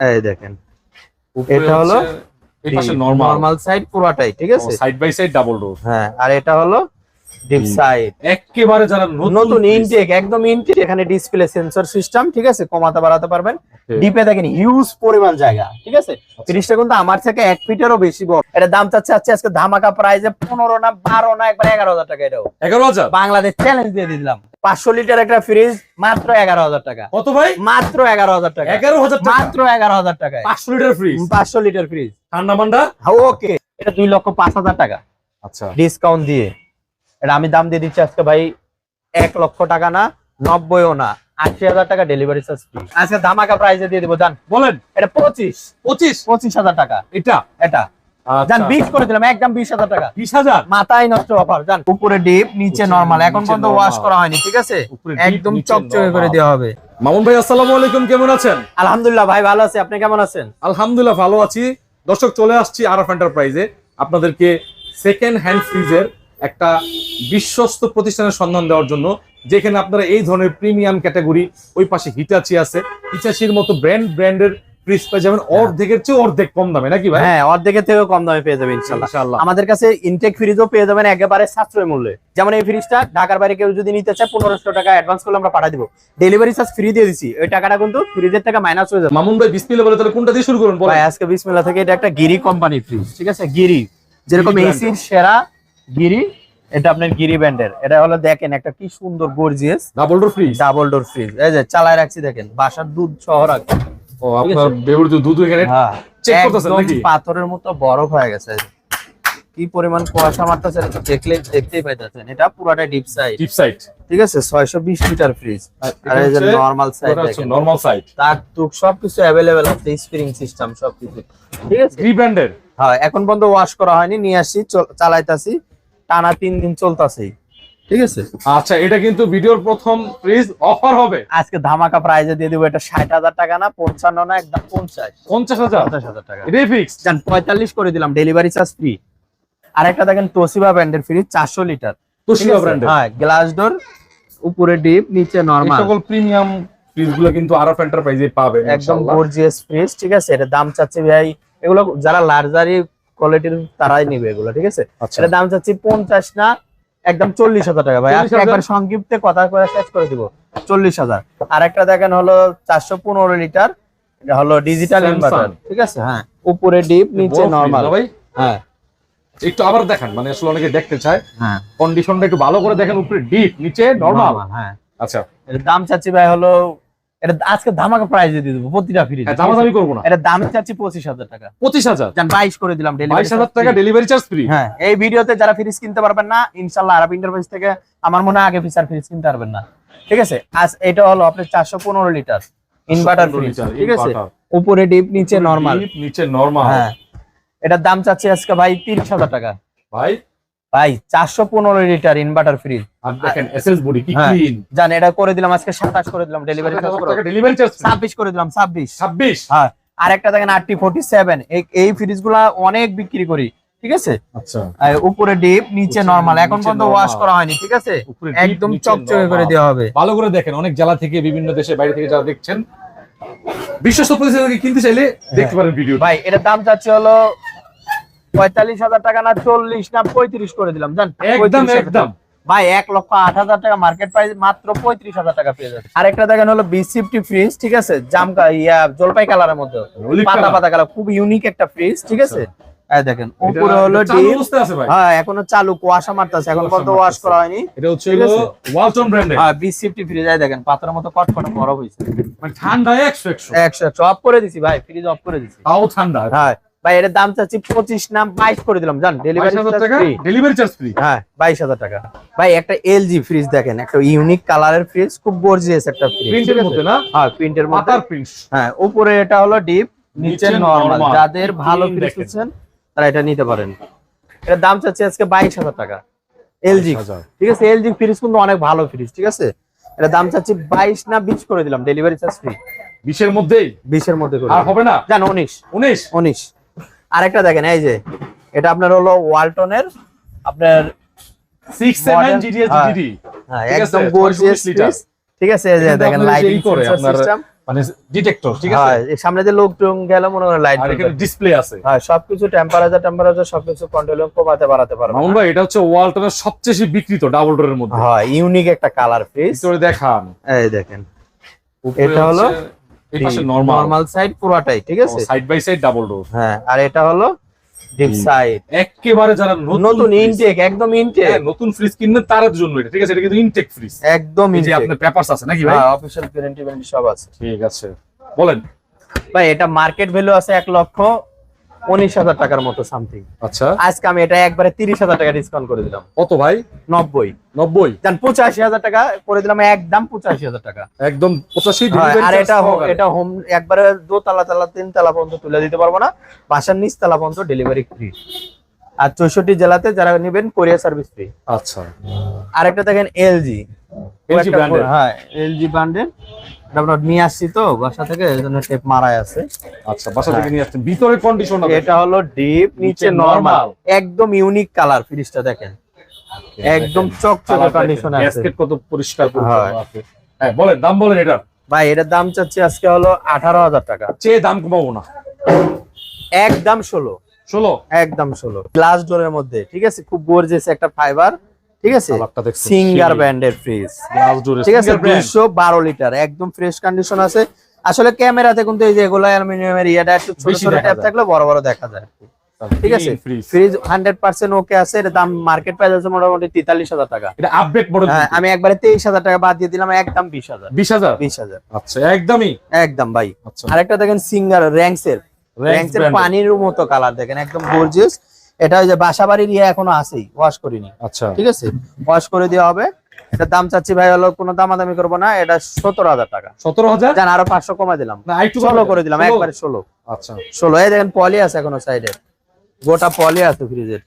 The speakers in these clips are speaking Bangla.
এই দেখেন। এটা হলো এই পাশে নরমাল নরমাল সাইড পুরোটাই ঠিক আছে? Side by side double door হ্যাঁ আর এটা হলো ডিপ সাইড একেবারে যারা নতুন ইনটেক একদম ইনটেক এখানে ডিসপ্লে সেন্সর সিস্টেম ঠিক আছে? কমাতে বাড়াতে পারবেন। ডিপে দেখেন হিউজ পরিমাণ জায়গা ঠিক আছে? ফ্রিজটা কিন্তু আমার থেকে এক ফিটেরও বেশি বড়। এটা দাম চাচ্ছে আজকে আজকে ধামাকা প্রাইজে পনেরো না বারো না একবার এগারো হাজার টাকা এটাও। এগারো হাজার? বাংলাদেশ চ্যালেঞ্জ দিয়ে দিলাম। পাঁচশো লিটার একটা ফ্রিজ মাত্র এগারো হাজার টাকা। কত ভাই? মাত্র এগারো হাজার টাকা। এগারো হাজার মাত্র এগারো হাজার টাকায়। পাঁচশো লিটার ফ্রিজ পাঁচশো লিটার ফ্রিজ ঠান্ডা মান্ডা? ওকে এটা দুই লক্ষ পাঁচ হাজার টাকা। আচ্ছা। ডিসকাউন্ট দিয়ে। এটা আমি দাম দিয়ে দিচ্ছি আজকে ভাই এক লক্ষ টাকা না নব্বইও না আশি হাজার টাকা ডেলিভারি চার্জ ফ্রি আজকে ধামাকা প্রাইসে দিয়ে দিবো জান। বলেন। এটা পঁচিশ। পঁচিশ? পঁচিশ হাজার টাকা। এটা? এটা। জান আচ্ছা বিশ করে দিলাম একদম বিশ হাজার টাকা। বিশ হাজার? মাথায় নষ্ট অফার জান। উপরে ডিপ নিচে নরমাল এখন পর্যন্ত ওয়াশ করা হয়নি ঠিক আছে? একদম চকচকে করে দেওয়া হবে। মামুন ভাই আসসালামু আলাইকুম কেমন আছেন? আলহামদুলিল্লাহ ভাই ভালো আছে। আপনি কেমন আছেন? আলহামদুলিল্লাহ ভালো আছি। দর্শক চলে আসছি আরফ এন্টারপ্রাইজে আপনাদেরকে সেকেন্ড হ্যান্ড ফ্রিজের একটা বিশ্বস্ত প্রতিষ্ঠানের সন্ধান দেওয়ার জন্য যেখানে আপনারা এই ধরনের প্রিমিয়াম ক্যাটাগরি ওই পাশে হিটাচি আছে। হিটাচির মতো ব্র্যান্ড ব্র্যান্ডের ফ্রিজ পেয়ে যাবেন অর্ধেকের চেয়ে অর্ধেক কম দামে নাকি ভাই? হ্যাঁ অর্ধেকের থেকেও কম দামে পেয়ে যাবেন ইনশাআল্লাহ আমাদের কাছে ইনটেক ফ্রিজও পেয়ে যাবেন একেবারে সাশ্রয় মূল্যে। যেমন এই ফ্রিজটা ঢাকার বাইরে কেউ যদি নিতে চায় পনেরোশো টাকা অ্যাডভান্স করলে আমরা পাঠিয়ে দিব। ডেলিভারি চার্জ ফ্রি দিয়ে দিচ্ছি ওই টাকাটা কিন্তু ফ্রিজের টাকা মাইনাস হয়ে যাবে। মামুন ভাই বিসমিল্লাহ বলে তাহলে কোনটা দিয়ে শুরু করুন বলেন। ভাই আজকে বিসমিল্লা থেকে এটা একটা গিরি কোম্পানির ফ্রিজ ঠিক আছে? গিরি যেরকম এসির সেরা গিরি এটা আপনার গিরি ব্যান্ডের। এটা হলো দেখেন একটা কি সুন্দর gorgeous double door fridge double door fridge এই যে চালায় রাখছি দেখেন বাসার দুধ সহ রাখছি। ও আপনার ব্যবহৃত দুধ এখানে হ্যাঁ। check করতেছেন নাকি? পাথরের মতো বরফ হয়ে গেছে। কি পরিমাণ কুয়াশা মারতেছে দেখলে দেখতেই পাইতেছেন। এটা পুরাটা ডিপ সাইড ডিপ সাইড ঠিক আছে? ছয়শো বিশ লিটার ফ্রিজ আর এই যে নর্মাল সাইড দেখেন। নরমাল সাইড তার তুক সবকিছু অ্যাভেলেবেল আছে স্প্রিং সিস্টেম সবকিছু। ঠিক আছে? গ্রি ব্র্যান্ডের হ্যাঁ এখন পর্যন্ত ওয়াশ করা হয়নি নিয়ে আসছি চল- চালাইতাছি। টানা তিন দিন চলতাছেই ঠিক আছে? আচ্ছা এটা কিন্তু ভিডিওর প্রথম ফ্রিজ অফার হবে। আজকে ধামাকা প্রাইজে দিয়ে দিব এটা ষাট হাজার টাকা না পঞ্চান্ন না একদম পঞ্চাশ। পঞ্চাশ হাজার? পঞ্চাশ হাজার টাকা। এটাই ফিক্সড জান পঁয়তাল্লিশ করে দিলাম ডেলিভারি চার্জ ফ্রি আর একটা দেখেন তোসিবা ব্র্যান্ডের ফ্রিজ চারশো লিটার তোশিবা ব্র্যান্ডের হ্যাঁ গ্লাস ডোর উপরে ডিপ নিচে নরমাল সকল প্রিমিয়াম ফ্রিজগুলো কিন্তু আরফ এন্টারপ্রাইজে পাবে একদম। গর্জিয়াস ফ্রিজ ঠিক আছে? এটা দাম চাচ্ছে ভাই এগুলো যারা লার্জারি কোয়ালিটির তারাই নিবে এগুলো ঠিক আছে? আচ্ছা। এটা দাম চাচ্ছি পঞ্চাশ না একদম চল্লিশ হাজার টাকা ভাই। একবার সংক্ষিপ্তে কথা করে শেষ করে দিব। চল্লিশ হাজার। আর একটা দেখেন হলো চারশো পনেরো লিটার এটা হলো ডিজিটাল ইনভার্টার ঠিক আছে? হ্যাঁ উপরে ডিপ নিচে নরমাল ভাই? হ্যাঁ। একটু আবার দেখেন মানে আসলে অনেকে দেখতে চায়। হ্যাঁ। কন্ডিশনটা একটু ভালো করে দেখেন উপরে ডিপ নিচে নরমাল হ্যাঁ। আচ্ছা। দাম চাচ্ছি ভাই হলো এটা আজকে ধামাকা দিয়ে দেবো প্রতিটা ফ্রিজ হ্যাঁ দামাদামি করব না। এটা দাম চাচ্ছি পঁচিশ হাজার টাকা। পঁচিশ হাজার? জান বাইশ করে দিলাম বাইশ হাজার টাকা ডেলিভারি চার্জ ফ্রি হ্যাঁ এই ভিডিওতে যারা ফ্রিজ কিনতে পারবেন না ইনশাল্লাহ আরব ইন্টারপ্রাইজ থেকে আমার মনে হয় আগে ফিচার ফ্রিজ কিনতে পারবেন না। ঠিক আছে? আজ এটা হলো আপনার চারশো পনেরো লিটার ইনভার্টার ফ্রিজ ঠিক আছে? উপরে ডিপ নিচে নরমাল নিচে নরমাল হ্যাঁ। এটার দাম চাচ্ছি আজকে ভাই তিরিশ হাজার টাকা। ভাই ভাই চারশো পনেরো লিটার ইনভার্টার ফ্রিজ দেখেন এসএস বডি কি হ্যাঁ। ক্লিন জান এটা করে দিলাম আজকে সাতাশ করে দিলাম ডেলিভারি ডেলিভারি চার্জ ছাব্বিশ করে দিলাম ছাব্বিশ। ছাব্বিশ? হ্যাঁ। আর একটা দেখেন আরটি এই ফ্রিজগুলা অনেক বিক্রি করি ঠিক আছে? আচ্ছা। উপরে ডিপ নিচে নরমাল এখন পর্যন্ত ওয়াশ করা হয়নি ঠিক আছে? একদম চকচকে করে দেওয়া হবে। ভালো করে দেখেন অনেক জেলা থেকে বিভিন্ন দেশে বাইরে থেকে যারা দেখছেন বিশ্বস্ত প্রতিষ্ঠান কিনতে চাইলে দেখতে পারেন ভিডিও ভাই এটার দাম চাচ্ছে হলো পঁয়তাল্লিশ হাজার টাকা না চল্লিশ না পঁয়ত্রিশ করে দিলাম জান? একদম একদম। ভাই এক লক্ষ আট হাজার টাকা মার্কেট প্রাইস মাত্র পঁয়ত্রিশ হাজার টাকা পেয়ে যাচ্ছে। আরেকটা দেখেন হলো বিশ ফিফটি ফ্রিজ ঠিক আছে? জাম ইয়া জলপাই কালারের মধ্যে। পাতা পাতা কালার খুব ইউনিক একটা ফ্রিজ ঠিক আছে? দেখেন উপরে হলো ভাই। হ্যাঁ এখনও চালু কুয়াশা মারতেছে এখন পর্যন্ত ওয়াশ করা হয়নি? এটা হচ্ছে ঠিক হলো আছে। ওয়ালটন ব্র্যান্ডের হ্যাঁ ফ্রিজ দেখেন পাথরের মতো কটকটে হয়েছে। মানে ঠান্ডা অফ করে দিছি ভাই ফ্রিজ অফ করে দিছি। তাও ঠান্ডা। হ্যাঁ ভাই এর দাম চাচ্ছি পঁচিশ না বাইশ করে দিলাম জান? বাইশ ডেলিভারি হাজার টাকা? ডেলিভারি চার্জ ফ্রি হ্যাঁ বাইশ হাজার টাকা। ভাই একটা এলজি ফ্রিজ দেখেন একটা ইউনিক কালারের ফ্রিজ খুব গর্জিয়াস একটা ফ্রিজ প্রিন্টের মধ্যে না? হ্যাঁ প্রিন্টের মধ্যে। হ্যাঁ উপরে এটা হলো ডিপ নিচে নরমাল যাদের ভালো ফ্রিজ। খুঁজছেন তারা এটা নিতে পারেন। এটার দাম চাচ্ছি আজকে বাইশ হাজার টাকা। এলজি 22,000 ঠিক আছে এলজি ফ্রিজ কিন্তু অনেক ভালো ফ্রিজ ঠিক আছে? এটা দাম চাচ্ছি বাইশ না বিশ করে দিলাম ডেলিভারি চার্জ ফ্রি বিশের মধ্যেই? বিশের মধ্যে আর হবে না? জান উনিশ। উনিশ? উনিশ। আরেকটা দেখেন এই যে এটা আপনার হলো ওয়ালটনের আপনার সিক্স সেভেন Modern- জিডিএস হ্যাঁ। জিডি হ্যাঁ, একদম গর্জিয়াস লিটার। ঠিক আছে এই যে দেখেন লাইটিং করে, আপনার মানে ডিটেক্টর ঠিক আছে? হ্যাঁ সামনে যে লোক টোক গেল মনে হয় লাইট আর এখানে ডিসপ্লে আছে। হ্যাঁ সবকিছু টেম্পারেচার টেম্পারেচার সবকিছু কন্ট্রোল কমাতে বাড়াতে পারবে। মামুন ভাই এটা হচ্ছে ওয়ালটনের সবচেয়ে বেশি বিক্রিত ডাবল ডোরের মধ্যে। হ্যাঁ ইউনিক একটা কালার ফ্রিজ ভিতরে দেখান। এই দেখেন। এটা হলো এই পাশে নরমাল নরমাল সাইড পুরোটাই ঠিক আছে? Side by side double door হ্যাঁ আর এটা হলো ডিপ সাইড একেবারে যারা নতুন fridge- ইনটেক একদম ইনটেক হ্যাঁ, নতুন ফ্রিজ কিনবেন তার জন্য এটা ঠিক আছে? এটা কিন্তু ইনটেক ফ্রিজ একদম যে ইনটেক আপনার পেপারস আছে নাকি ভাই? হ্যাঁ অফিশিয়াল গ্যারান্টি সব আছে। ঠিক আছে। বলেন। ভাই এটা মার্কেট ভ্যালু আছে এক লক্ষ উনিশ হাজার টাকার মতো সামথিং আচ্ছা। আজকে আমি এটা একবারে তিরিশ হাজার টাকা ডিসকাউন্ট করে দিলাম। কত ভাই? নব্বই। নব্বই? পঁচাশি হাজার টাকা করে দিলাম একদম পঁচাশি হাজার টাকা। একদম পঁচাশি আর এটা এটা হোম একবারে দোতলা তালা তিন তালা পর্যন্ত তুলে দিতে পারব না। বাসার নিচ তালা পর্যন্ত ডেলিভারি ফ্রি আর চৌষট্টি জেলাতে যারা নেবেন কোরিয়ার সার্ভিস ফ্রি আচ্ছা। আরেকটা দেখেন এলজি brand এর। হ্যাঁ এলজি ব্র্যান্ডের নিয়ে আসছি তো বাসা থেকে এই জন্য টেপ মারাই আছে। আচ্ছা বাসা থেকে নিয়ে আসছেন। ভিতরে কন্ডিশন এটা হলো ডিপ নিচে নরমাল একদম ইউনিক কালার ফ্রিজটা দেখেন। একদম চকচকে কন্ডিশন আছে। গ্যাসকেট কত পরিষ্কার হ্যাঁ। পরিচ্ছন্ন আছে। হ্যাঁ বলেন দাম বলেন এটা ভাই এটার দাম চাচ্ছি আজকে হলো আঠারো হাজার টাকা। চেয়ে দাম কমাবো না। একদম ষোলো। ষোলো? একদম ষোলো। গ্লাস ডোরের মধ্যে ঠিক আছে? খুব গর্জেস একটা ফাইবার ঠিক আছে? সিঙ্গার ব্র্যান্ডের ফ্রিজ ঠিক আছে দুইশো বারো লিটার একদম ফ্রেশ কন্ডিশন আছে। আসলে ক্যামেরাতে কিন্তু এই যে এগুলো অ্যালুমিনিয়ামের ইয়াটা একটু ছোট ছোট ট্যাপ থাকলে বড় বড় দেখা যায় ঠিক আছে? ফ্রিজ হান্ড্রেড পার্সেন্ট ওকে আছে এর দাম মার্কেট প্রাইস আছে মোটামুটি তেতাল্লিশ হাজার টাকা। এটা আপডেট মডেল হ্যাঁ, আমি একবারে তেইশ হাজার টাকা বাদ দিয়ে দিলাম একদম বিশ হাজার। বিশ হাজার? বিশ হাজার। আচ্ছা একদমই। একদম ভাই। আচ্ছা। আরেকটা দেখেন সিঙ্গার র্যাঙ্কসের র্যাঙ্কসের এর। পানির মতো কালার দেখেন একদম গর্জিয়াস এটা ওই যে বাসা বাড়ির ইয়ে এখনও আছেই ওয়াশ করিনি। আচ্ছা। ঠিক আছে? ওয়াশ করে দেওয়া হবে। এটা দাম চাচ্ছি ভাই হলো কোনো দামাদামি করব না এটা সতেরো হাজার টাকা। সতেরো হাজার? জান আরও পাঁচশো কমাই দিলাম। ষোলো করে দিলাম একবারে ষোলো। আচ্ছা। ষোলো। এই দেখেন পলি আছে এখনও সাইডে গোটা পলি আছে ফ্রিজের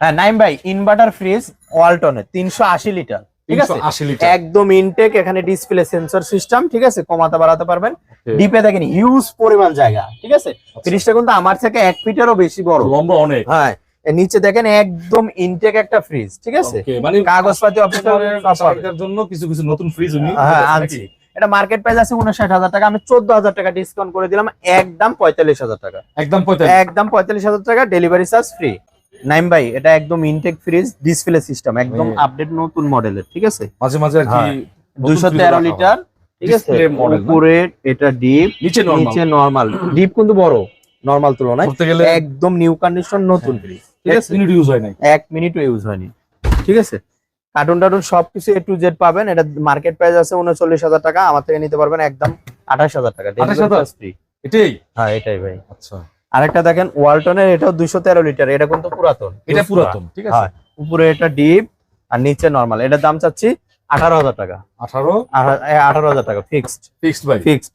হ্যাঁ নাইম ভাই ইনভার্টার ফ্রিজ ওয়ালটনের তিনশো আশি লিটার। ঠিক আছে? 380 লিটার। একদম ইনটেক এখানে ডিসপ্লে সেন্সর সিস্টেম ঠিক আছে? কমাতে বাড়াতে পারবেন। ডিপে দেখেন হিউজ পরিমাণ জায়গা ঠিক আছে? ফ্রিজটা কিন্তু আমার থেকে এক ফিটেরও বেশি বড়। লম্বা অনেক। হ্যাঁ নিচে দেখেন একদম ইনটেক একটা ফ্রিজ ঠিক আছে? মানে কাগজপাতি অফিসের সব পাবে। এটার জন্য কিছু কিছু নতুন ফ্রিজ উনি হ্যাঁ আনছি। এটা মার্কেট প্রাইস আছে উনষাট হাজার টাকা আমি চোদ্দ হাজার টাকা ডিসকাউন্ট করে দিলাম একদম পঁয়তাল্লিশ হাজার টাকা। একদম একদম পঁয়তাল্লিশ হাজার টাকা ডেলিভারি চার্জ ফ্রি নাইম ভাই এটা একদম ইনটেক ফ্রিজ ডিসপ্লে সিস্টেম একদম আপডেট নতুন মডেলের ঠিক আছে? মাঝে মাঝে হ্যাঁ। দুশো তেরো লিটার ঠিক আছে? উপরে এটা ডিপ নিচে নিচে নরমাল ডিপ কিন্তু বড় নরমাল তুলনায়। একদম নিউ কন্ডিশন নতুন ফ্রিজ ঠিক এক আছে? মিনিট ইউজ হয় নাই। এক মিনিটও ইউজ হয়নি। ঠিক আছে? কার্টুন টার্টুন সবকিছু এ টু জেড পাবেন। এটা মার্কেট প্রাইস আছে উনচল্লিশ হাজার টাকা। আমার থেকে নিতে পারবেন একদম আঠাশ হাজার টাকা। ফ্রি এটাই? হ্যাঁ এটাই ভাই। আচ্ছা। আরেকটা দেখেন ওয়ালটনের এটাও দুইশো তেরো লিটার এটা কিন্তু পুরাতন। এটা পুরাতন। ঠিক আছে? হ্যাঁ উপরে এটা ডিপ আর নিচে নরমাল এটার দাম চাচ্ছি আঠারো হাজার টাকা। আঠারো? আঠারো হাজার টাকা ফিক্সড ফিক্সড ফিক্সড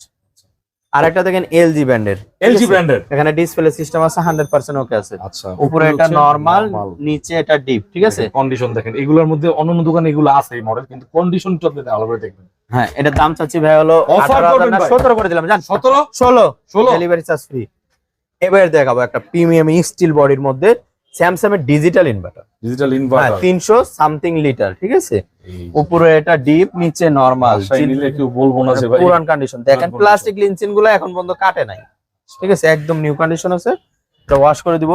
আরেকটা দেখেন এলজি ব্র্যান্ডের এলজি ব্র্যান্ডের এখানে ডিসপ্লে সিস্টেম আছে হান্ড্রেড পার্সেন্ট ওকে আছে। আচ্ছা উপরে এটা নরমাল নিচে এটা ডিপ ঠিক আছে? কন্ডিশন দেখেন এগুলোর মধ্যে অন্যান্য দোকানে এগুলো আছে এই মডেল কিন্তু কন্ডিশনটা আপনি ভালো করে দেখবেন। হ্যাঁ এটার দাম চাচ্ছি ভাই হলো Offer করবেন ভাই। সতেরো করে দিলাম জান? সতেরো? ষোলো। ষোলো? ডেলিভারি চার্জ ফ্রি এবার দেখাবো একটা প্রিমিয়াম স্টিল বডির মধ্যে স্যামসাং এর ডিজিটাল ইনভার্টার ডিজিটাল ইনভার্টার তিনশো সামথিং লিটার ঠিক আছে? উপরে এটা ডিপ নিচে নরমাল বলব না পুরান কন্ডিশন দেখেন প্লাস্টিক লিনচিনগুলো এখন পর্যন্ত কাটে নাই। ঠিক আছে? একদম নিউ কন্ডিশন আছে। এটা ওয়াশ করে দিব।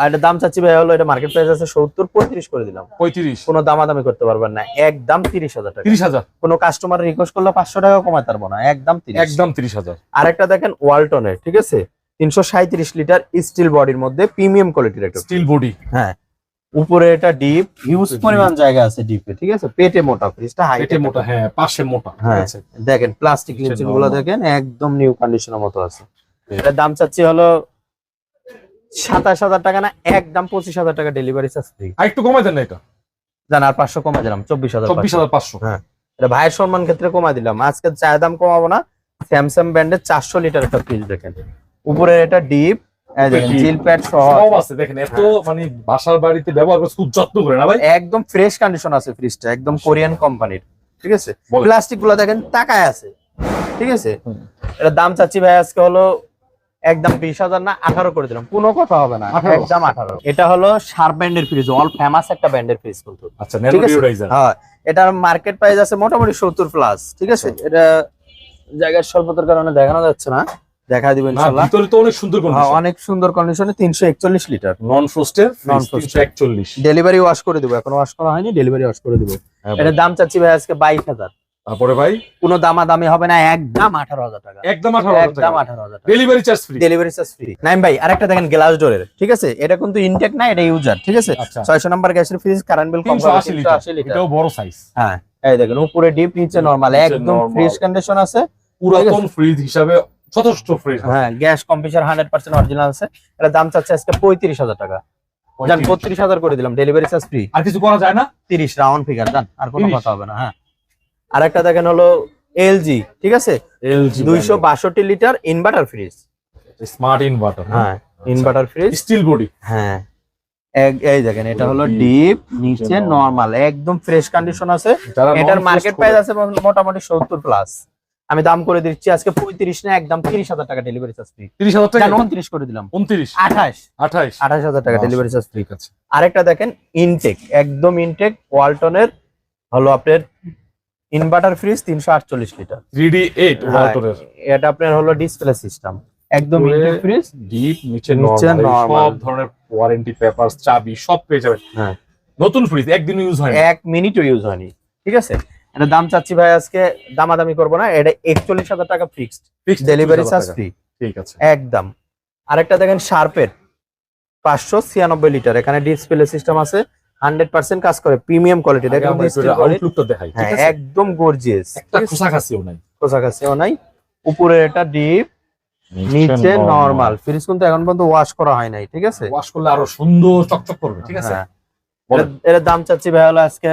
আর এটা দাম চাচ্ছি ভাই হলো এটা মার্কেট প্রাইস আছে সত্তর পঁয়ত্রিশ করে দিলাম। পঁয়ত্রিশ। কোনো দামাদামি করতে পারবেন না। একদম তিরিশ হাজার টাকা। তিরিশ হাজার। কোনো কাস্টমার রিকোয়েস্ট করলে পাঁচশো টাকা কমাতে পারব না। একদম একদম তিরিশ হাজার। আরেকটা দেখেন ওয়ালটনের ঠিক আছে? তিনশো সাঁত্রিশ লিটার স্টিল বডির মধ্যে প্রিমিয়াম কোয়ালিটির একটা স্টিল বডি হ্যাঁ। উপরে এটা ডিপ হিউজ। পরিমাণ জায়গা আছে ডিপে ঠিক আছে? পেটে মোটা ফ্রিজটা হাইট পেটে মোটা হ্যাঁ পাশে মোটা হ্যাঁ। আছে। দেখেন প্লাস্টিক নিচে গুলো দেখেন একদম নিউ কন্ডিশনের মতো আছে. এটার দাম চাচ্ছি হলো সাতাশ হাজার টাকা না একদম পঁচিশ হাজার টাকা ডেলিভারি চার্জ আর একটু কমাই দেন না এটা? জান আর পাঁচশো কমা দিলাম চব্বিশ হাজার চব্বিশ হাজার পাঁচশো। হ্যাঁ এটা ভাইয়ের সম্মান ক্ষেত্রে কমা দিলাম। আজকে চায়ের দাম কমাবো না স্যামসাং ব্র্যান্ডের চারশো লিটার একটা ফ্রিজ দেখেন। উপরে এটা ডিপ সব আছে দেখেন এত মানে বাসার বাড়িতে ব্যবহার খুব যত্ন করে না ভাই? একদম ফ্রেশ কন্ডিশন আছে ফ্রিজটা একদম কোরিয়ান কোম্পানির ঠিক আছে? প্লাস্টিকগুলো দেখেন টাকায় আছে ঠিক আছে? এটা দাম চাচ্ছি ভাই আজকে হলো একদম বিশ হাজার না আঠারো করে দিলাম। কোনো কথা হবে না একদম আঠারো। এটা হলো শার্প ব্যান্ডের ফ্রিজ অল ফেমাস একটা ব্যান্ডের ফ্রিজ কিন্তু। আচ্ছা হ্যাঁ এটার মার্কেট প্রাইস আছে মোটামুটি সত্তর প্লাস ঠিক আছে? এটা জায়গার স্বল্পতার কারণে দেখানো যাচ্ছে না। দেখা দিবেন ইনশাআল্লাহ। ভিতরে তো অনেক সুন্দর হ্যাঁ, কন্ডিশন অনেক সুন্দর কন্ডিশনে তিনশো একচল্লিশ লিটার। নন ফ্রস্টের নন ফ্রস্টের 41 ডেলিভারি ওয়াশ করে দেবো এখন ওয়াশ করা হয়নি ডেলিভারি ওয়াশ করে দেবো। হ্যাঁ এটার দাম চাচ্ছি ভাই আজকে বাইশ হাজার। তারপরে ভাই? কোনো দামাদামি হবে না একদম আঠারো হাজার টাকা। একদম 18000 একদম টাকা। আঠারো হাজার টাকা। Delivery charge free delivery charge free Naim ভাই আরেকটা দেখেন গ্লাস ডোরের ঠিক আছে? এটা কিন্তু ইনটেক না এটা ইউজার ঠিক আছে? আচ্ছা। ছয়শো নাম্বার গ্যাসের ফ্রিজ কারেন্ট বিল কম 380 লিটার এটাও বড় সাইজ হ্যাঁ এই দেখেন উপরে ডিপ নিচে নরমাল একদম। ফ্রিজ কন্ডিশন আছে। পুরাতন ফ্রিজ হিসাবে যথেষ্ট ফ্রিজ হ্যাঁ gas computer hundred percent original আছে। এটা দাম চাচ্ছে আজকে পঁয়ত্রিশ হাজার টাকা। জান বত্রিশ হাজার করে দিলাম ডেলিভারি চার্জ ফ্রি আর কিছু করা যায় না? তিরিশ রাউন্ড ফিগার জান আর কোনো কথা হবে না হ্যাঁ। আর একটা দেখেন হলো এলজি ঠিক আছে? দুইশো বাষট্টি litre inverter fridge smart inverter হ্যাঁ। ইনভার্টার ফ্রিজ স্টিল বডি হ্যাঁ। এক- এই দেখেন এটা হলো ডিপ নিচে। নরমাল একদম ফ্রেশ কন্ডিশন আছে। এটার মার্কেট প্রাইস আছে মোটামুটি সত্তর প্লাস আমি দাম করে দিচ্ছি আজকে পঁয়ত্রিশ না একদম তিরিশ হাজার টাকা ডেলিভারি চার্জ ফ্রি 30000 টাকা উনত্রিশ করে দিলাম। 29 আঠাশ। 28 আঠাশ হাজার টাকা ডেলিভারি চার্জ ফ্রি আছে। আরেকটা দেখেন ইনটেক একদম ইনটেক ওয়ালটনের হলো আপনার ইনভার্টার ফ্রিজ তিনশো আটচল্লিশ লিটার 3D8 ওয়াটারের এটা আপনার হলো ডিসপ্লে সিস্টেম একদম ইনটেক ফ্রিজ ডিপ নিচে নিচে নরমাল সব ধরনের ওয়ারেন্টি পেপারস চাবি সব পেয়ে যাবেন। হ্যাঁ। নতুন ফ্রিজ একদিন ইউজ হয় এক মিনিটও ইউজ হয়নি। ঠিক আছে? এটা দাম চাচ্ছি ভাই আজকে দামাদামি করব না এটা একচল্লিশ হাজার টাকা fixed Fixed delivery charge free ঠিক আছে। একদম। আরেকটা দেখেন শার্পের পাঁচশো ছিয়ানব্বই লিটার এখানে ডিসপ্লে সিস্টেম আছে হান্ড্রেড পার্সেন্ট কাজ করে প্রিমিয়াম কোয়ালিটি একদম গর্জিয়াস একটা নাই। নাই। উপরে এটা ডিপ নিচে নরমাল ফ্রিজ কিন্তু এখন পর্যন্ত ওয়াশ করা হয় নাই ঠিক আছে? ওয়াশ করলে আরও সুন্দর চকচক করবে ঠিক আছে? হ্যাঁ। এটার দাম চাচ্ছি ভাই হলো আজকে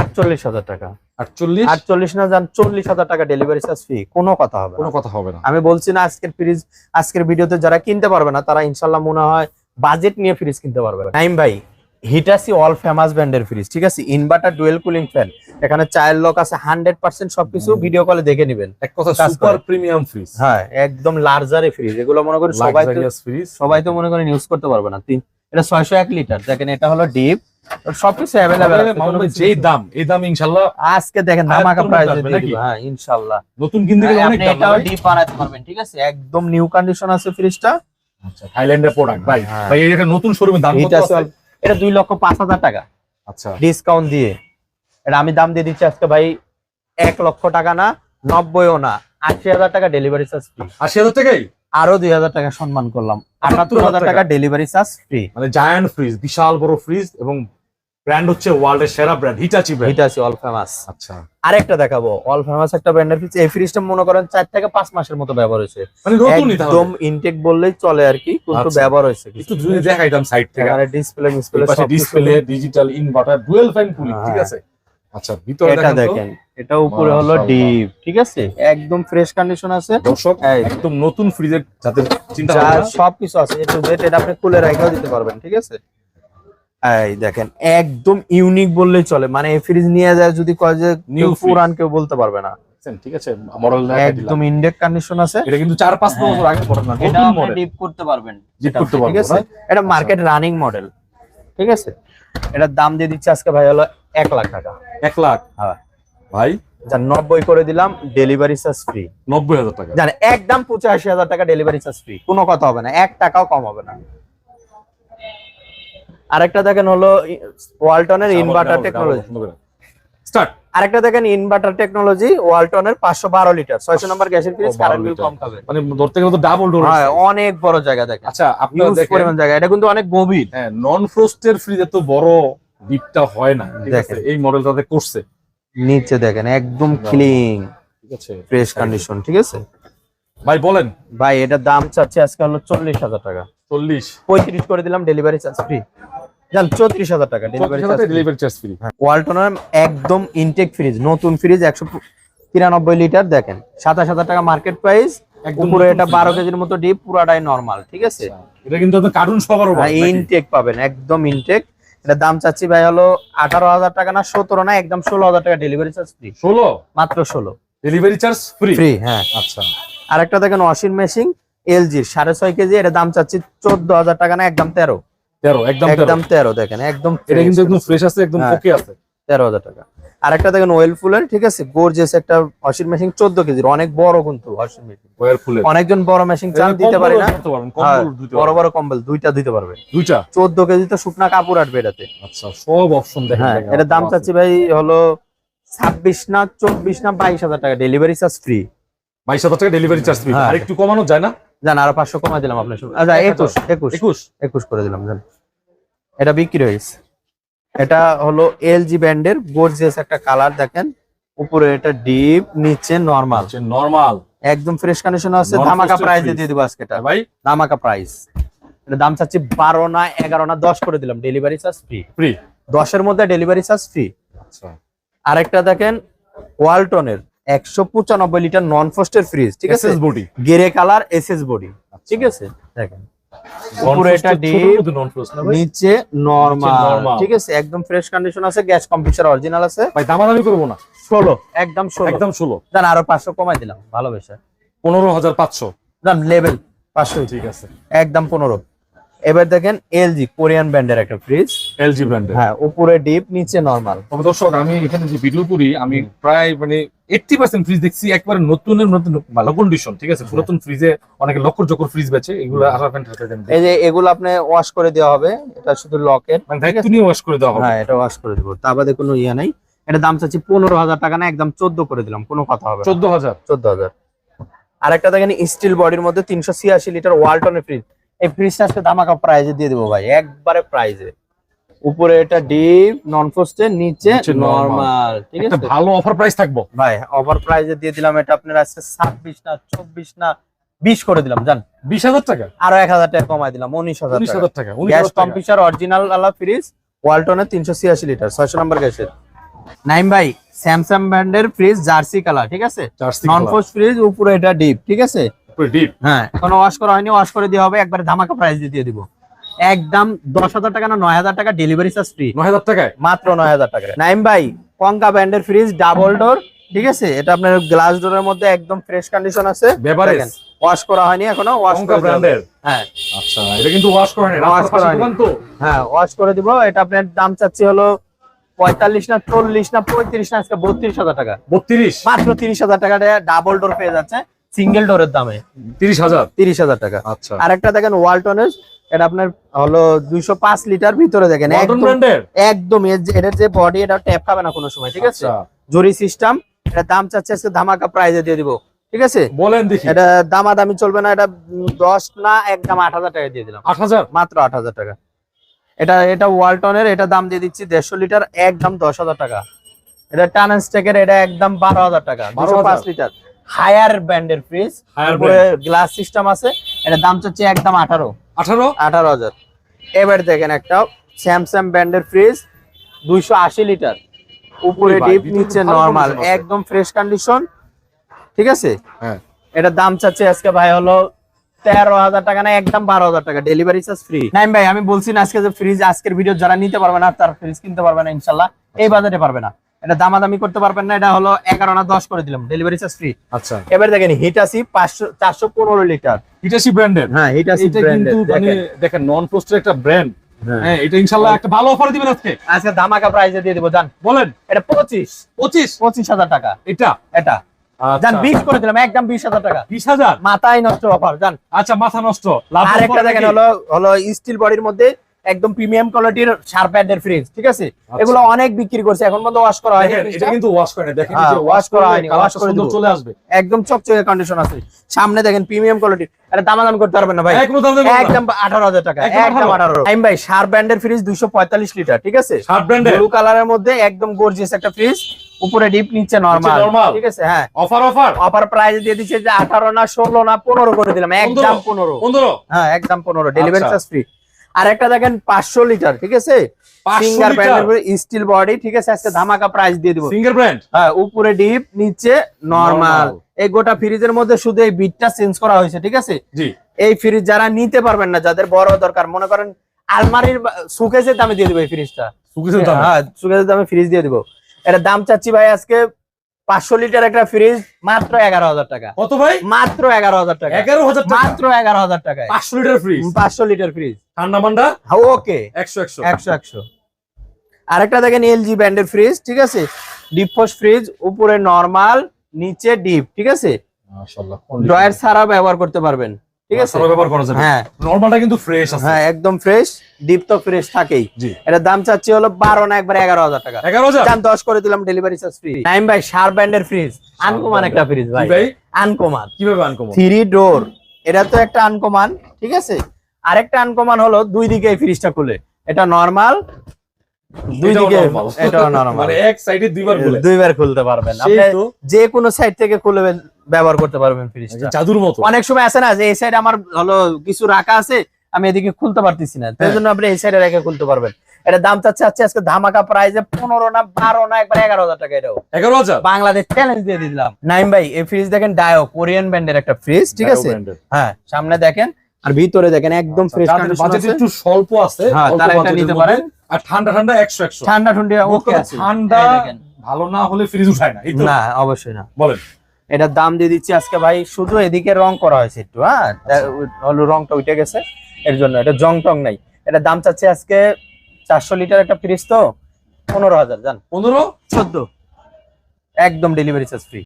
আটচল্লিশ হাজার টাকা। 48 আটচল্লিশ না যান চল্লিশ হাজার টাকা ডেলিভারি চার্জ ফ্রি কোনো কথা হবে কোনো কথা হবে না। আমি বলছি না আজকের ফ্রিজ আজকের ভিডিওতে যারা কিনতে পারবে না তারা ইনশাল্লাহ মনে হয় বাজেট নিয়ে ফ্রিজ কিনতে পারবে। নাইম ভাই হিটাসি অল ফেমাস ব্র্যান্ডের ফ্রিজ ঠিক আছে? ইনভার্টার ডুয়েল কুলিং ফ্যান এখানে চায়ের লক আছে হান্ড্রেড পার্সেন্ট সবকিছু ভিডিও কলে দেখে নেবেন। এক কথা সুপার প্রিমিয়াম ফ্রিজ হ্যাঁ একদম লার্জারে ফ্রিজ এগুলো মনে করি সবাই ফ্রিজ সবাই তো মনে করেন ইউজ করতে পারবে না। এটা ছয়শো এক লিটার। দেখেন এটা হলো ডিপ। সবকিছু অ্যাভেলেবেল যেই দাম এই দাম ইনশাআল্লাহ আজকে দেখেন ধামাকা প্রাইস? হ্যাঁ ইনশাল্লাহ। নতুন কিনতে গেলে হ্যাঁ, অনেক এটাও ডিপ বানাতে পারবেন ঠিক আছে? একদম নিউ কন্ডিশন আছে ফ্রিজটা আচ্ছা থাইল্যান্ডের প্রোডাক্ট ভাই। হ্যাঁ। ভাই এটা নতুন শোরুমে দাম কত আছে এটা দুই লক্ষ পাঁচ হাজার টাকা। আচ্ছা। ডিসকাউন্ট দিয়ে। এটা আমি দাম দিয়ে দিচ্ছি আজকে ভাই এক লক্ষ টাকা না নব্বইও না। আশি হাজার টাকা ডেলিভারি চার্জ ফ্রি আশি হাজার টাকাই? আরও দুই হাজার টাকা সম্মান করলাম। আটাত্তর হাজার টাকা ডেলিভারি চার্জ ফ্রি মানে জায়ান্ট ফ্রিজ বিশাল বড় ফ্রিজ এবং ব্র্যান্ড হচ্ছে ওয়ার্ল্ডের সেরা ব্র্যান্ড হিটাচি ব্র্যান্ড আছে অল ফেমাস আচ্ছা। আরেকটা দেখাবো অল ফেমাস একটা ব্র্যান্ডের ফ্রিজ এই ফ্রিজটা মনে করেন চার থেকে পাঁচ মাসের মতো ব্যবহার হয়েছে। মানে নতুনই তাহলে। একদম ইনটেক বললেই চলে আর কি কিন্তু আচ্ছা। ব্যবহার হয়েছে একটু যদি দেখাইতাম সাইড থেকে। এখানে display display digital inverter dual fan cooling ঠিক। আছে? আচ্ছা ভিতরে এটা দেখেন এটা উপরে হলো ডিপ ঠিক আছে? একদম ফ্রেশ কন্ডিশন আছে। দর্শক একদম নতুন ফ্রিজের যাতে চিন্তা যা ভাবনা। সবকিছু আছে একটু জেড এটা আপনি খুলে রেখেও দিতে পারবেন ঠিক আছে? এই দেখেন একদম ইউনিক বললেই চলে মানে এই ফ্রিজ নিয়ে যায় যদি কয় যে নিউ। পুরান কেউ বলতে পারবে না। ঠিক আছে? মডেল একদম ইন্ডেক কন্ডিশন আছে। এটা কিন্তু চার পাঁচ হ্যাঁ। বছর আগে মডেল না এটা আপনি ডিপ করতে পারবেন এটা, করতে ঠিক আছে? এটা মার্কেট রানিং মডেল ঠিক আছে? এটার দাম দিয়ে দিচ্ছে আজকে ভাই হলো এক লাখ টাকা। এক লাখ? হ্যাঁ। ভাই? নব্বই করে দিলাম ডেলিভারি চার্জ ফ্রি নব্বই হাজার টাকা। জান একদম পঁচাশি হাজার টাকা ডেলিভারি চার্জ ফ্রি কোনো কথা হবে না এক টাকাও কম হবে না। আরেকটা দেখেন হলো ওয়ালটনের ইনভার্টার টেকনোলজি স্টার্ট আরেকটা দেখেন ইনভার্টার টেকনোলজি ওয়ালটনের পাঁচশো বারো লিটার ছয়শো নম্বর গ্যাসের ফ্রিজ কারেন্ট বিল কম খাবে মানে ধরতে গেলে তো ডাবল ডোর হ্যাঁ অনেক বড় জায়গা দেখেন। আচ্ছা হিউজ দেখেন। জায়গা। এটা কিন্তু অনেক গভীর। হ্যাঁ নন ফ্রোস্টের ফ্রিজ এত বড়। ডিপটা হয় না ঠিক আছে? এই মডেলটাতে করছে। নিচে দেখেন একদম ক্লিন ঠিক আছে? ফ্রেশ কন্ডিশন ঠিক আছে? ভাই বলেন। ভাই এটার দাম চাচ্ছে আজকে হলো চল্লিশ হাজার টাকা। চল্লিশ। পঁয়ত্রিশ করে দিলাম ডেলিভারি চার্জ ফ্রি জান চৌত্রিশ হাজার টাকা delivery charge delivery charge free ওয়ালটনের একদম ইনটেক ফ্রিজ নতুন ফ্রিজ একশো তিরানব্বই লিটার দেখেন। সাতাশ হাজার টাকা মার্কেট প্রাইস একদম নতুন এটা বারো হ্যাঁ? কেজির মতো ডিপ পুরাটাই নর্মাল ঠিক আছে? এটা কিন্তু কার্টুন সবার ইনটেক পাবেন একদম ইনটেক এটা দাম চাচ্ছি ভাই হলো আঠারো হাজার টাকা না সতেরো না একদম ষোলো হাজার টাকা ডেলিভারি চার্জ ফ্রি ষোলো? মাত্র ষোলো। ডেলিভারি চার্জ ফ্রি ফ্রি হ্যাঁ। আচ্ছা। আর একটা দেখেন ওয়াশিং মেশিন এলজি সাড়ে ছয় কেজি এটা দাম চাচ্ছি চোদ্দ হাজার টাকা না একদম তেরো। তেরো একদম একদম তেরো দেখেন একদম এটা কিন্তু একদম ফ্রেশ আছে একদম হ্যাঁ। ওকে আছে। তেরো হাজার টাকা। আরেকটা দেখেন ওয়েল ফুলের ঠিক আছে? গোর্জেস একটা ওয়াশিং মেশিন চোদ্দ কেজির অনেক বড় কিন্তু ওয়াশিং মেশিন অনেকজন বড় মেশিন চান দিতে পারি না? হ্যাঁ, বড় বড় কম্বল দুইটা দিতে পারবে। দুইটা? চোদ্দ কেজি তো শুকনা কাপড় আটবে এটাতে। আচ্ছা সব অপশন দেখেন। হ্যাঁ এটার দাম চাচ্ছি ভাই হলো ছাব্বিশ না চব্বিশ না বাইশ হাজার টাকা ডেলিভারি চার্জ ফ্রি বাইশ হাজার টাকা ডেলিভারি চার্জ ফ্রি। আর একটু কমানো যায় না? জান আরও পাঁচশো কমা দিলাম আপনার সঙ্গে। আচ্ছা এক একুশ একুশ। একুশ? একুশ করে দিলাম জান। এটা বিক্রি হয়েছে। এটা হলো এলজি ব্যান্ডের গোর্জিয়াস একটা কালার দেখেন। উপরে এটা ডিপ নিচে নরমাল নরমাল একদম ফ্রেশ কন্ডিশন আছে ধামাকা প্রাইস দিয়ে দিব আজকে এটা। ভাই। ধামাকা প্রাইস এটা দাম চাচ্ছি বারো না এগারো না দশ করে দিলাম। ডেলিভারি চার্জ ফ্রি ফ্রি দশের মধ্যে ডেলিভারি চার্জ ফ্রি আচ্ছা। আরেকটা দেখেন ওয়ালটনের একশো পঁচানব্বই লিটার নন ফ্রস্টের ফ্রিজ ঠিক আছে? SS body grey colour SS body ঠিক আছে? দেখেন। উপরে এটা ডিপ নিচে নরমাল। ঠিক আছে একদম ফ্রেশ কন্ডিশন আছে গ্যাস কম্পিউটার অরিজিনাল আছে। ভাই দামাদামি করব না। ষোলো। একদম ষোলো। একদম ষোলো। জান আরও পাঁচশো কমাই দিলাম। ভালোবেসে পনেরো হাজার পাঁচশো। জান লেভেল পাঁচশো। ঠিক আছে। একদম পনেরো। এবার দেখেন এলজি কোরিয়ান ব্র্যান্ডের একটা ফ্রিজ এলজি ব্র্যান্ডের হ্যাঁ উপরে ডিপ নিচে নরমাল তবে দর্শক আমি এখানে যে ভিডিও করি আমি প্রায় মানে এইটটি পার্সেন্ট ফ্রিজ দেখছি একবারে নতুনের নতুন ভালো কন্ডিশন ঠিক আছে? নতুন ফ্রিজে অনেকে লক্ষ জকর ফ্রিজ বেচে এগুলো আসার ফ্যান্ট দেন। এই যে এগুলো আপনি ওয়াশ করে দেওয়া হবে এটা শুধু লকের মানে ওয়াশ করে দেওয়া হবে। হ্যাঁ এটা ওয়াশ করে দেবো তা বাদে কোনো ইয়ে নাই। এটা দাম চাচ্ছি পনেরো হাজার টাকা না একদম চোদ্দ করে দিলাম কোনো কথা হবে না। চোদ্দ হাজার। চোদ্দ হাজার। আরেকটা দেখেন স্টিল বডির মধ্যে তিনশো ছিয়াশি লিটার ওয়ালটনের ফ্রিজ এই ফ্রিজটা আজকে ধামাকা প্রাইজে দিয়ে দেবো ভাই একবারে প্রাইজে উপরে এটা ডিপ নন ফোস্টে নিচে নরমাল ঠিক আছে? ভালো অফার প্রাইস থাকব। ভাই ওভার প্রাইজে দিয়ে দিলাম এটা আপনার আজকে ছাব্বিশ না চব্বিশ না বিশ করে দিলাম জান। বিশ হাজার টাকা? আরও এক হাজার টাকা কমাই দিলাম উনিশ হাজার উনিশ টাকা। হাজার টাকা গ্যাস কম্পিউটার অরিজিনাল আলা ফ্রিজ ওয়ালটনের তিনশো ছিয়াশি লিটার ছয়শো নম্বর গ্যাসের। নাইম ভাই স্যামসাং ব্র্যান্ডের ফ্রিজ জার্সি কালার ঠিক আছে? নন ফোস্ট ফ্রিজ উপরে এটা ডিপ ঠিক আছে? ডিপ হ্যাঁ। এখনও ওয়াশ করা হয়নি ওয়াশ করে দিয়ে হবে একবারে ধামাকা প্রাইস দিয়ে দিব। একদম দশ হাজার টাকা না নয় হাজার টাকা ডেলিভারি চার্জ ফ্রি নয় হাজার টাকায়? মাত্র নয় হাজার টাকা নাইম ভাই কঙ্কা ব্র্যান্ডের ফ্রিজ ডাবল ডোর ঠিক আছে? এটা আপনার গ্লাস ডোরের মধ্যে একদম ফ্রেশ কন্ডিশন আছে। ওয়াশ করা হয়নি এখনও ওয়াশ। ব্র্যান্ডের? হ্যাঁ। আচ্ছা এটা কিন্তু ওয়াশ করে নেই Wash করা হয়নি। তো? হ্যাঁ ওয়াশ করে দিব। এটা আপনার দাম চাচ্ছি হলো পঁয়তাল্লিশ না চল্লিশ না পঁয়ত্রিশ না আজকে বত্রিশ হাজার টাকা। বত্রিশ? মাত্র তিরিশ হাজার টাকা ডাবল ডোর পেয়ে যাচ্ছে। সিঙ্গেল ডোরের দামে। তিরিশ হাজার? তিরিশ হাজার টাকা। আচ্ছা। আরেকটা দেখেন ওয়ালটনের এটা আপনার হলো দুইশো পাঁচ লিটার ভিতরে দেখেন। একদম ব্র্যান্ডের একদম এর যে- এটার যে বডি এটা ট্যাপ খাবে না কোনো সময় ঠিক আছে? আচ্ছা। জরি সিস্টেম এটা দাম চাচ্ছে আজকে ধামাকা প্রাইজে দিয়ে দিব ঠিক আছে? বলেন দেখি। এটা দামাদামি চলবে না এটা দশ না একদম আট হাজার টাকা দিয়ে দিলাম। আট হাজার? মাত্র আট হাজার টাকা। এটা এটা ওয়ালটনের এটা দাম দিয়ে দিচ্ছি দেড়শো লিটার একদম দশ হাজার টাকা। এটা টান স্টেকের এটা একদম বারো হাজার টাকা দুশো পাঁচ লিটার। হায়ার ব্র্যান্ডের ফ্রিজ উপরে গ্লাস সিস্টেম আছে এটা দাম চাচ্ছে একদম আঠারো। আঠারো? আঠারো হাজার। এবার দেখেন একটা স্যামসাং ব্র্যান্ডের ফ্রিজ দুইশো আশি লিটার। উপরে ডিপ নিচে নরমাল একদম ফ্রেশ কন্ডিশন ঠিক আছে? হ্যাঁ। এটা দাম চাচ্ছে আজকে ভাই হলো তেরো হাজার টাকা না একদম বারো হাজার টাকা। ডেলিভারি চার্জ ফ্রি নাইম ভাই আমি বলছি না আজকে যে ফ্রিজ আজকের ভিডিও যারা নিতে পারবে না তার ফ্রিজ কিনতে পারবে না ইনশাল্লাহ। এই বাজারে পারবে না। এটা দামাদামি করতে পারবেন না এটা হলো এগারো না দশ করে দিলাম ডেলিভারি চার্জ ফ্রি আচ্ছা। এবার দেখেন হিটাসি পাঁচশো চারশো পনেরো লিটার হিটাসি ব্র্যান্ডের হ্যাঁ হিটাসি কিন্তু মানে দেখেন। নন পোস্টের একটা ব্র্যান্ড হ্যাঁ। এটা ইনশাল্লাহ একটা ভালো অফার দিবেন আজকে। আজকে ধামাকা প্রাইসে দিয়ে দিব জান। বলেন। এটা পঁচিশ। পঁচিশ? পঁচিশ হাজার টাকা। এটা? এটা। আচ্ছা। জান বিশ করে দিলাম একদম বিশ হাজার টাকা। বিশ হাজার? মাথায় নষ্ট অফার জান। আচ্ছা মাথা নষ্ট। লাভ আরেকটা offer দেখেন হলো হলো স্টিল বডির মধ্যে একদম প্রিমিয়াম কোয়ালিটির শার্প প্যাডের ফ্রিজ ঠিক আছে? আচ্ছা। এগুলো অনেক বিক্রি করছে এখন পর্যন্ত ওয়াশ করা হয়নি। এটা কিন্তু ওয়াশ করে দেখেন হ্যাঁ, যে ওয়াশ করা হয়নি, wash করে সুন্দর চলে আসবে। একদম চকচকে কন্ডিশন আছে। সামনে দেখেন প্রিমিয়াম কোয়ালিটি এটা দামাদাম করতে পারবেন না ভাই। একদম দাম দেবেন একদম আঠারো হাজার টাকা একদম একদম 18,000 টাইম ভাই শার্প ব্র্যান্ডের ফ্রিজ দুইশো পঁয়তাল্লিশ লিটার ঠিক আছে? শার্প ব্র্যান্ডের? ব্লু কালারের মধ্যে একদম গর্জিয়াস একটা ফ্রিজ উপরে ডিপ নিচে নরমাল ঠিক আছে? হ্যাঁ। অফার অফার অফার প্রাইস দিয়ে দিচ্ছে যে আঠারো না ষোলো না পনেরো করে দিলাম একদম পনেরো। পনেরো। হ্যাঁ একদম পনেরো। ডেলিভারি। চার্জ ফ্রি আর একটা দেখেন পাঁচশো লিটার ঠিক আছে? 500 সিঙ্গার লিটার? স্টিল বডি ঠিক আছে? আজকে ধামাকা প্রাইস দিয়ে দিব। সিঙ্গার ব্র্যান্ড হ্যাঁ উপরে ডিপ নিচে নরমাল এই গোটা ফ্রিজের মধ্যে শুধু এই বিটটা চেঞ্জ করা হয়েছে ঠিক আছে? জি। এই ফ্রিজ যারা নিতে পারবেন না যাদের বড় দরকার মনে করেন আলমারির সুকেজের দামে দিয়ে দিব এই ফ্রিজটা সুকিসের দাম? হ্যাঁ সুকেজের দামে ফ্রিজ দিয়ে দিব। এটা দাম চাচ্ছি ভাই আজকে পাঁচশো লিটার একটা ফ্রিজ মাত্র এগারো হাজার টাকা। কত ভাই? মাত্র এগারো হাজার টাকা। এগারো হাজার মাত্র এগারো হাজার টাকা পাঁচশো লিটার ফ্রিজ পাঁচশো লিটার ফ্রিজ ঠান্ডা মান্ডা? ওকে। একশো একশো। একশো একশো। আরেকটা দেখেন এলজি ব্র্যান্ডের ফ্রিজ ঠিক আছে? ডিপ ফোস ফ্রিজ উপরে নরমাল নিচে ডিপ ঠিক আছে? ড্রয়ার ছাড়া ব্যবহার করতে পারবেন। ঠিক আছে? ব্যবহার করা যাবে। হ্যাঁ। নরমালটা কিন্তু ফ্রেশ আছে। হ্যাঁ একদম ফ্রেশ ডিপ তো ফ্রেশ থাকেই। জি। দাম চাচ্ছি হলো বারো না একবার এগারো হাজার টাকা। 11000 দাম দশ করে দিলাম ডেলিভারি চার্জ ফ্রি নাইম ভাই শার ব্র্যান্ডের ফ্রিজ আনকমান একটা ফ্রিজ ভাই। ভাই? আনকমান। কীভাবে আনকমন? থ্রি ডোর এটা তো একটা আনকমান ঠিক আছে? আরেকটা আনকমান হলো দুই দিকে এই ফ্রিজটা খুলে। এটা নরমাল দুই দিকে এটা নরমাল মানে এক সাইডে দুইবার বলে দুইবার খুলতে পারবেন। আপনি যে কোনো সাইড থেকে ব্যবহার করতে পারবেন ফ্রিজটা জাদুর মতো। অনেক সময় আছে না যে এই সাইড আমার হলো কিছু রাখা আছে আমি এদিকে খুলতে পারতেছি না। তাই হ্যাঁ। জন্য আপনি এই সাইডে রেখে খুলতে পারবেন। এটা দাম চাচ্ছে আজকে আজকে ধামাকা প্রাইজে পনেরো না বারো না একবার এগারো হাজার টাকা এটাও। এগারো হাজার? বাংলাদেশ চ্যালেঞ্জ দিয়ে দিলাম। নাইম ভাই এই ফ্রিজ দেখেন ডায়ো কোরিয়ান ব্র্যান্ডের একটা ফ্রিজ ঠিক আছে? হ্যাঁ সামনে দেখেন আর ভিতরে দেখেন একদম ফ্রেশ বাজেট কন্ডিশন একটু স্বল্প আছে হ্যাঁ, তারা এটা নিতে পারেন। আর ঠান্ডা ঠান্ডা একশো একশো। ঠান্ডা ঠান্ডা ওকে। আছে ঠান্ডা ভালো না হলে ফ্রিজ উঠায় না এই তো? না অবশ্যই না। বলেন। এটার দাম দিয়ে দিচ্ছি আজকে ভাই শুধু এদিকে রং করা হয়েছে একটু হ্যাঁ? আচ্ছা। হলো রংটা উঠে গেছে এর জন্য এটা জং টং নাই। এটা দাম চাচ্ছে আজকে চারশো লিটার একটা ফ্রিজ তো পনেরো হাজার জান? পনেরো? চোদ্দ। একদম ডেলিভারি চার্জ ফ্রি